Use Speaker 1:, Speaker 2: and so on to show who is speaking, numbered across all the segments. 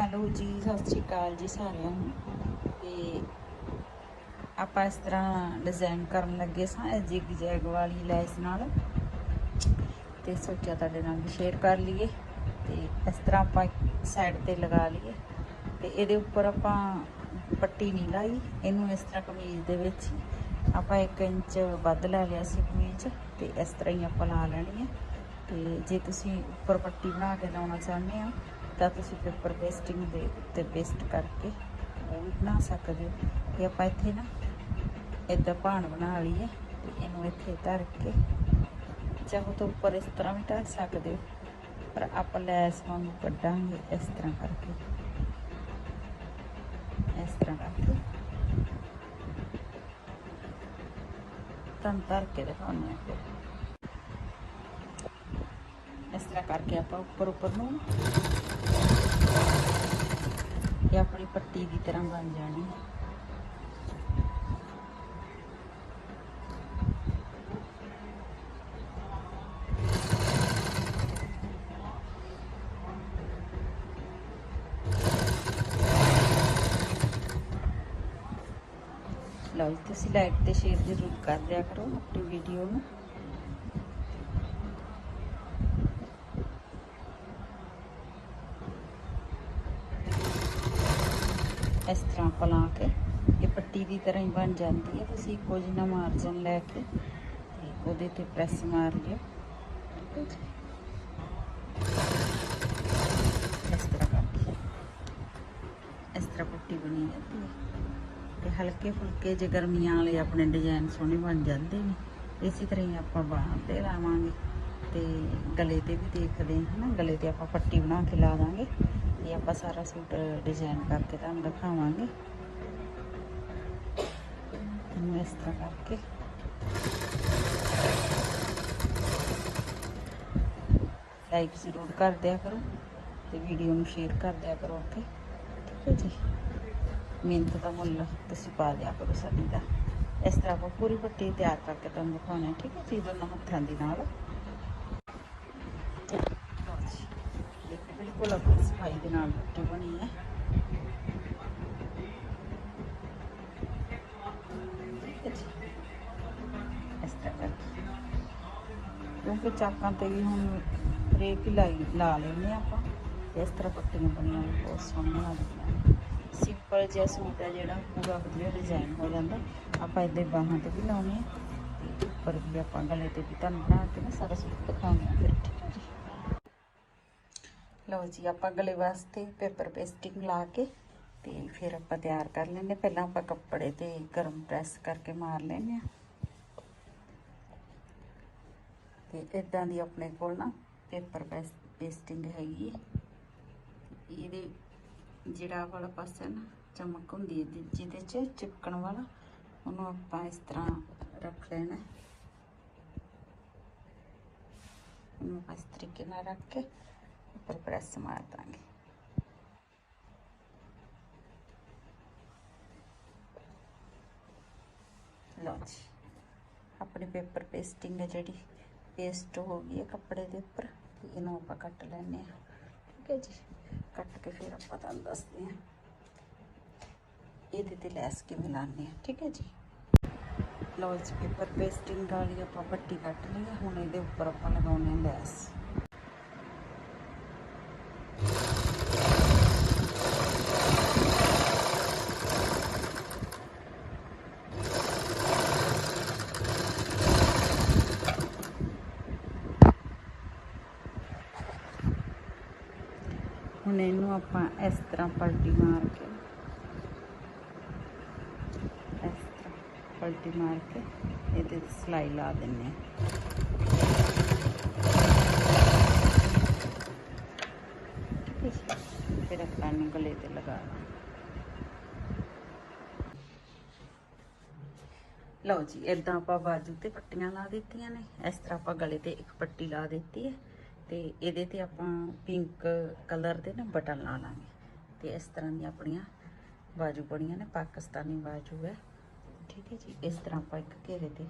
Speaker 1: Hello ਜੀ, ਸਤਿ ਸ਼੍ਰੀ ਅਕਾਲ ਜੀ ਸਾਰਿਆਂ ਨੂੰ। ਤੇ ਆਪਾਂ ਇਸ ਤਰ੍ਹਾਂ ਡਿਜ਼ਾਈਨ ਕਰਨ ਲੱਗੇ ਸਾਂ ਜਿਗ ਜੈਗ ਵਾਲੀ ਲੈਸ ਨਾਲ। ਤੇ ਸੋਚਿਆ ਤੁਹਾਡੇ ਨਾਲ ਵੀ ਸ਼ੇਅਰ ਕਰ ਲਈਏ। ਤੇ ਇਸ ਤਰ੍ਹਾਂ ਆਪਾਂ ਸਾਈਡ ਤੇ ਲਗਾ ਲਈਏ। ਤੇ ਇਹਦੇ ਉੱਪਰ ਆਪਾਂ ਪੱਟੀ ਨਹੀਂ ਲਾਈ, ਇਹਨੂੰ ਇਸ ਤਰ੍ਹਾਂ ਕਮੀਜ਼ ਦੇ ਵਿੱਚ ਆਪਾਂ 1 ਇੰਚ ਵੱਧ ਲੈ ਲਿਆ ਸੀ ਕਮੀਜ਼, ਤੇ ਇਸ ਤਰ੍ਹਾਂ ਹੀ ਆਪਾਂ ਲਾ ਲੈਣੀ ਹੈ। ਤੇ ਜੇ ਤੁਸੀਂ ਉੱਪਰ ਪੱਟੀ ਬਣਾ ਕੇ ਲਾਉਣਾ ਚਾਹੁੰਦੇ ਹੋ ਤਾਂ ਤੁਸੀਂ ਪੇਪਰ ਪੇਸਟਿੰਗ ਦੇ ਉੱਤੇ ਪੇਸਟ ਕਰਕੇ ਉਹ ਵੀ ਬਣਾ ਸਕਦੇ ਹੋ। ਕਿ ਆਪਾਂ ਇੱਥੇ ਨਾ ਇਦਾਂ ਭਾਣ ਬਣਾ ਲਈਏ ਤੇ ਇਹਨੂੰ ਇੱਥੇ ਧਰ ਕੇ ਚਾਹੋ ਤਾਂ ਉੱਪਰ ਇਸ ਤਰ੍ਹਾਂ ਵੀ ਧਰ ਸਕਦੇ ਹੋ। ਪਰ ਆਪਾਂ ਲੈਸ ਵਾਂਗੂ ਕੱਢਾਂਗੇ ਇਸ ਤਰ੍ਹਾਂ ਕਰਕੇ। ਇਸ ਤਰ੍ਹਾਂ ਕਰਕੇ। ਤਾਂ ਧਰ ਕੇ ਦਿਖਾਉਂਦੇ ਹਾਂ ਫਿਰ। ਇਸ ਤਰ੍ਹਾਂ ਕਰਕੇ ਆਪਾਂ ਉੱਪਰ ਉੱਪਰ ਨੂੰ ਇਹ ਆਪਣੀ ਪੱਟੀ ਦੀ ਤਰ੍ਹਾਂ ਬਣ ਜਾਣੀ। ਹੈ ਲਓ ਜੀ, ਤੁਸੀਂ ਲਾਈਕ ਤੇ ਸ਼ੇਅਰ ਜ਼ਰੂਰ ਕਰ ਦਿਆ ਕਰੋ ਆਪਣੀ ਵੀਡੀਓ ਨੂੰ। ਇਸ ਤਰ੍ਹਾਂ ਪਲਾ ਕੇ ਇਹ ਪੱਟੀ ਦੀ ਤਰ੍ਹਾਂ ਹੀ ਬਣ ਜਾਂਦੀ ਹੈ। ਤੁਸੀਂ ਕੁਝ ਨਾ ਮਾਰਜਨ ਲੈ ਕੇ ਤੇ ਉਹਦੇ ਤੇ ਪ੍ਰੈਸ ਮਾਰ ਲਿਓ। ਠੀਕ ਹੈ ਇਸ ਤਰ੍ਹਾਂ ਕਰਕੇ ਇਸ ਤਰ੍ਹਾਂ ਪੱਟੀ ਬਣੀ ਜਾਂਦੀ ਹੈ। ਤੇ ਹਲਕੇ ਫੁਲਕੇ ਜੇ ਗਰਮੀਆਂ ਵਾਲੇ ਆਪਣੇ ਡਿਜ਼ਾਈਨ ਸੋਹਣੇ ਬਣ ਜਾਂਦੇ ਨੇ, ਇਸੇ ਤਰ੍ਹਾਂ ਹੀ ਆਪਾਂ ਬਾਹਾਂ ਤੇ ਲਾਵਾਂਗੇ ਤੇ ਗਲੇ ਤੇ ਵੀ ਦੇਖਦੇ ਹਾਂ ਨਾ ਗਲੇ ਤੇ ਆਪਾਂ ਪੱਟੀ ਬਣਾ ਕੇ ਲਾ ਦਾਂਗੇ। ਤੇ ਆਪਾਂ ਸਾਰਾ ਸੂਟ ਡਿਜ਼ਾਈਨ ਕਰਕੇ ਤੁਹਾਨੂੰ ਦਿਖਾਵਾਂਗੇ ਇਹਨੂੰ ਇਸ ਤਰ੍ਹਾਂ ਕਰਕੇ ਲਾਈਕ ਜ਼ਰੂਰ ਕਰ ਦਿਆ ਕਰੋ ਤੇ ਵੀਡੀਓ ਨੂੰ ਸ਼ੇਅਰ ਕਰ ਦਿਆ ਕਰੋ ਓਕੇ ਠੀਕ ਹੈ ਜੀ ਮਿਹਨਤ ਦਾ ਮੁੱਲ ਤੁਸੀਂ ਪਾ ਦਿਆ ਕਰੋ ਸਾਡੀ ਦਾ ਇਸ ਤਰ੍ਹਾਂ ਆਪਾਂ ਪੂਰੀ ਪੱਟੀ ਤਿਆਰ ਕਰਕੇ ਤੁਹਾਨੂੰ ਦਿਖਾਉਣਾ ਹੈ ਠੀਕ ਹੈ ਜੀ ਦੋਨੋਂ ਹੱਥਾਂ ਦੇ ਨਾਲ ਲਓ ਜੀ, ਦੇਖੋ ਬਿਲਕੁਲ ਸਫ਼ਾਈ ਦੇ ਨਾਲ ਪੱਟੀ ਬਣੀ ਹੈ। ਜੀ ਇਸ ਤਰ੍ਹਾਂ ਕਰਕੇ। ਕਿਉਂਕਿ ਚਾਕਾਂ ਤੇ ਵੀ ਹੁਣ ਰੇਕ ਹੀ ਲਾਈ, ਲਾ ਲੈਨੇ ਆਪਾਂ। ਇਸ ਤਰ੍ਹਾਂ ਪੱਟੀਆਂ ਬਣੀਆਂ ਵੀ ਬਹੁਤ ਸੋਹਣੀਆਂ ਲੱਗਦੀਆਂ ਸਿੰਪਲ ਜਿਹਾ ਸੂਟ ਹੈ ਜਿਹੜਾ ਪੂਰਾ ਵਧੀਆ ਡਿਜ਼ਾਈਨ ਹੋ ਜਾਂਦਾ। ਆਪਾਂ ਇਹਦੇ ਬਾਹਾਂ ਤੇ ਵੀ ਲਾਉਣੇ ਆ। ਤੇ ਉੱਪਰ ਵੀ ਆਪਾਂ ਗਲੇ ਤੇ ਵੀ ਤੁਹਾਨੂੰ ਬਣਾ ਕੇ ਨਾ ਸਾਰਾ ਸੂਟ ਦਿਖਾਉਂਦੇ ਆ ਫਿਰ ਠੀਕ ਹੈ ਜੀ। ਲਓ ਜੀ, ਆਪਾਂ ਗਲੇ ਵਾਸਤੇ ਪੇਪਰ ਪੇਸਟਿੰਗ ਲਾ ਕੇ ਤੇ ਫਿਰ ਆਪਾਂ ਤਿਆਰ ਕਰ ਲੈਂਦੇ ਪਹਿਲਾਂ ਆਪਾਂ ਕੱਪੜੇ ਤੇ ਗਰਮ ਪ੍ਰੈਸ ਕਰਕੇ ਮਾਰ ਲੈਂਦੇ ਆ ਤੇ ਇਦਾਂ ਦੀ ਆਪਣੇ ਕੋਲ ਨਾ ਪੇਪਰ ਪੇਸਟਿੰਗ ਹੈਗੀ ਹੈ। ਇਹਦੇ ਜਿਹੜਾ ਆਹ ਵਾਲਾ ਪਾਸਾ ਨਾ ਚਮਕ ਹੁੰਦੀ ਹੈ ਜਿਹਦੇ- ਚ ਚਿਪਕਣ ਵਾਲਾ, ਉਹਨੂੰ ਆਪਾਂ ਇਸ ਤਰ੍ਹਾਂ ਰੱਖ ਲੈਣਾ ਉਹਨੂੰ ਇਸ ਤਰੀਕੇ ਨਾਲ ਰੱਖ ਕੇ ਉੱਪਰ ਪ੍ਰੈਸ ਮਾਰ ਦਾਂਗੇ। ਲਓ ਜੀ, ਆਪਣੀ ਪੇਪਰ ਪੇਸਟਿੰਗ ਹੈ ਜਿਹੜੀ, ਪੇਸਟ ਹੋ ਗਈ ਹੈ ਕੱਪੜੇ ਦੇ ਉੱਪਰ ਇਹਨੂੰ ਆਪਾਂ ਕੱਟ ਲੈਣੇ ਆ ਠੀਕ ਹੈ ਜੀ, ਕੱਟ ਕੇ ਫਿਰ ਆਪਾਂ ਤੁਹਾਨੂੰ ਦੱਸਦੇ ਹਾਂ ਇਹਦੇ ਤੇ ਲੈਸ ਕਿਵੇਂ ਲਾਣੀ ਹੈ। ਠੀਕ ਹੈ ਜੀ। ਲਓ ਜੀ, ਪੇਪਰ ਪੇਸਟਿੰਗ ਵਾਲੀ ਆਪਾਂ ਪੱਟੀ ਕੱਟ ਲਈ ਹੁਣ ਇਹਦੇ ਉੱਪਰ ਆਪਾਂ ਲਗਾਉਣੇ ਆ ਲੈਸ। ਹੁਣ ਇਹਨੂੰ ਆਪਾਂ ਇਸ ਤਰ੍ਹਾਂ ਪਲਟੀ ਮਾਰ ਕੇ, ਇਸ ਤਰ੍ਹਾਂ ਪਲਟੀ ਮਾਰ ਕੇ ਇਹਦੇ ਤੇ ਸਲਾਈ ਲਾ ਦਿੰਨੇ ਆ ਫਿਰ ਆਪਾਂ ਨੂੰ ਗਲੇ ਤੇ ਲਗਾ ਦਾਂ ਲਓ ਜੀ ਇਦਾਂ ਆਪਾਂ ਬਾਜੂ ਤੇ ਪੱਟੀਆਂ ਲਾ ਦਿੱਤੀਆਂ ਨੇ। ਇਸ ਤਰ੍ਹਾਂ ਆਪਾਂ ਗਲੇ ਤੇ ਇੱਕ ਪੱਟੀ ਲਾ ਦਿੱਤੀ ਹੈ। ਤੇ ਇਹਦੇ ਤੇ ਆਪਾਂ ਪਿੰਕ ਕਲਰ ਦੇ ਨਾ ਬਟਨ ਲਾ ਲਾਂਗੇ। ਤੇ ਇਸ ਤਰ੍ਹਾਂ ਦੀਆਂ ਆਪਣੀਆਂ ਬਾਜੂ ਬਣੀਆਂ ਨੇ, ਪਾਕਿਸਤਾਨੀ ਬਾਜੂ ਹੈ। ਠੀਕ ਹੈ ਜੀ, ਇਸ ਤਰ੍ਹਾਂ ਆਪਾਂ ਇੱਕ ਘੇਰੇ ਤੇ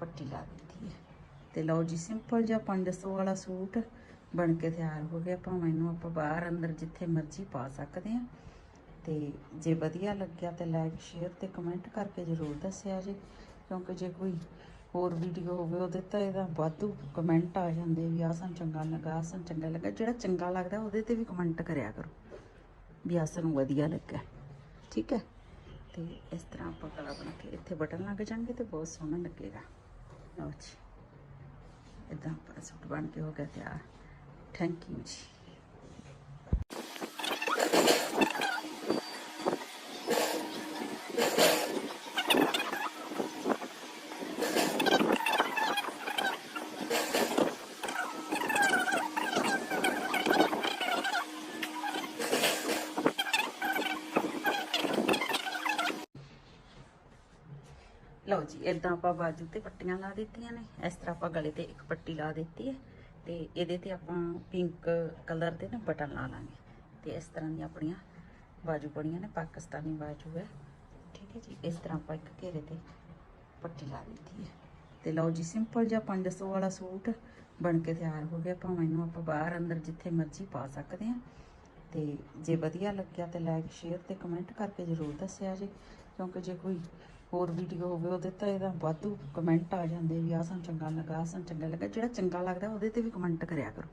Speaker 1: ਪੱਟੀ ਲਾ ਦਿੱਤੀ ਹੈ। ਤੇ ਲਓ ਜੀ ਸਿੰਪਲ ਜਿਹਾ 500 ਵਾਲਾ ਸੂਟ ਬਣ ਕੇ ਤਿਆਰ ਹੋ ਗਿਆ। ਭਾਵੇਂ ਇਹਨੂੰ ਆਪਾਂ ਬਾਹਰ ਅੰਦਰ ਜਿੱਥੇ ਮਰਜ਼ੀ ਪਾ ਸਕਦੇ ਹਾਂ। ਤੇ ਜੇ ਵਧੀਆ ਲੱਗਿਆ ਤੇ ਲਾਈਕ ਸ਼ੇਅਰ ਤੇ ਕਮੈਂਟ ਕਰਕੇ ਜਰੂਰ ਦੱਸਿਆ ਜੀ। ਕਿਉਂਕਿ ਜੇ ਕੋਈ ਹੋਰ ਵੀਡੀਓ ਹੋਵੇ, ਉਹਦੇ ਤਾਂ ਇਹਦਾ ਵਾਧੂ ਕਮੈਂਟ ਆ ਜਾਂਦੇ ਵੀ ਆਹ ਸਾਨੂੰ ਚੰਗਾ ਲੱਗਾ, ਆਹ ਸਾਨੂੰ ਚੰਗਾ ਲੱਗਾ। ਜਿਹੜਾ ਚੰਗਾ ਲੱਗਦਾ, ਉਹਦੇ ਤੇ ਵੀ ਕਮੈਂਟ ਕਰਿਆ ਕਰੋ ਵੀ ਆਹ ਸਾਨੂੰ ਵਧੀਆ ਲੱਗਾ। ਠੀਕ ਹੈ? ਤੇ ਇਸ ਤਰ੍ਹਾਂ ਆਪਾਂ ਗਲਾ ਬਣਾ ਕੇ ਇੱਥੇ ਬਟਨ ਲੱਗ ਜਾਣਗੇ ਤੇ ਬਹੁਤ ਸੋਹਣਾ ਲੱਗੇਗਾ। ਲਓ ਜੀ। ਇਦਾਂ ਆਪਾਂ ਸੂਟ ਬਣ ਕੇ ਹੋ ਗਿਆ ਤਿਆਰ। ਥੈਂਕ ਯੂ ਜੀ। ਲਓ ਜੀ ਇਦਾਂ ਆਪਾਂ ਬਾਜੂ ਤੇ ਪੱਟੀਆਂ ਲਾ ਦਿੱਤੀਆਂ ਨੇ। ਇਸ ਤਰ੍ਹਾਂ ਆਪਾਂ ਗਲੇ ਤੇ ਇੱਕ ਪੱਟੀ ਲਾ ਦਿੱਤੀ ਹੈ ਤੇ ਇਹਦੇ ਤੇ ਆਪਾਂ ਪਿੰਕ ਕਲਰ ਦੇ ਨਾ ਬਟਨ ਲਾ ਲਾਂਗੇ। ਤੇ ਇਸ ਤਰ੍ਹਾਂ ਦੀਆਂ ਆਪਣੀਆਂ ਬਾਜੂ ਬਣੀਆਂ ਨੇ, ਪਾਕਿਸਤਾਨੀ ਬਾਜੂ ਹੈ। ਠੀਕ ਹੈ ਜੀ, ਇਸ ਤਰ੍ਹਾਂ ਆਪਾਂ ਇੱਕ ਘੇਰੇ ਤੇ ਪੱਟੀ ਲਾ ਦਿੱਤੀ ਹੈ। ਤੇ ਲਓ ਜੀ ਸਿੰਪਲ ਜਿਹਾ 500 ਵਾਲਾ ਸੂਟ ਬਣ ਕੇ ਤਿਆਰ ਹੋ ਗਿਆ। ਭਾਵੇਂ ਇਹਨੂੰ ਆਪਾਂ ਬਾਹਰ ਅੰਦਰ ਜਿੱਥੇ ਮਰਜ਼ੀ ਪਾ ਸਕਦੇ ਹਾਂ। ਤੇ ਜੇ ਵਧੀਆ ਲੱਗਿਆ ਤੇ ਲਾਈਕ ਸ਼ੇਅਰ ਤੇ ਕਮੈਂਟ ਕਰਕੇ ਜਰੂਰ ਦੱਸਿਆ ਜੀ। ਕਿਉਂਕਿ ਜੇ ਕੋਈ ਹੋਰ ਵੀਡੀਓ ਹੋਵੇ, ਉਹਦੇ ਤਾਂ ਇਹਦਾ ਵਾਧੂ ਕਮੈਂਟ ਆ ਜਾਂਦੇ ਵੀ ਆਹ ਸਾਨੂੰ ਚੰਗਾ ਲੱਗਾ, ਆਹ ਸਾਨੂੰ ਚੰਗਾ ਲੱਗਾ। ਜਿਹੜਾ ਚੰਗਾ ਲੱਗਦਾ, ਉਹਦੇ ਤੇ ਵੀ ਕਮੈਂਟ ਕਰਿਆ ਕਰੋ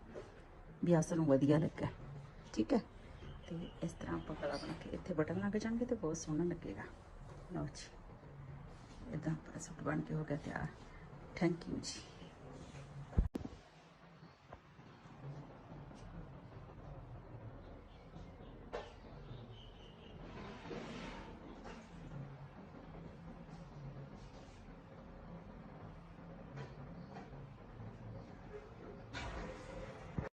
Speaker 1: ਵੀ ਆਹ ਸਾਨੂੰ ਵਧੀਆ ਲੱਗਾ। ਠੀਕ ਹੈ? ਤੇ ਇਸ ਤਰ੍ਹਾਂ ਆਪਾਂ ਗਲਾ ਬਣਾ ਕੇ ਇੱਥੇ ਬਟਨ ਲੱਗ ਜਾਣਗੇ ਤੇ ਬਹੁਤ ਸੋਹਣਾ ਲੱਗੇਗਾ। ਲਓ ਜੀ, ਇਦਾਂ ਆਪਣਾ ਸੂਟ ਬਣ ਕੇ ਹੋ ਗਿਆ ਤਿਆਰ। ਥੈਂਕ ਯੂ ਜੀ।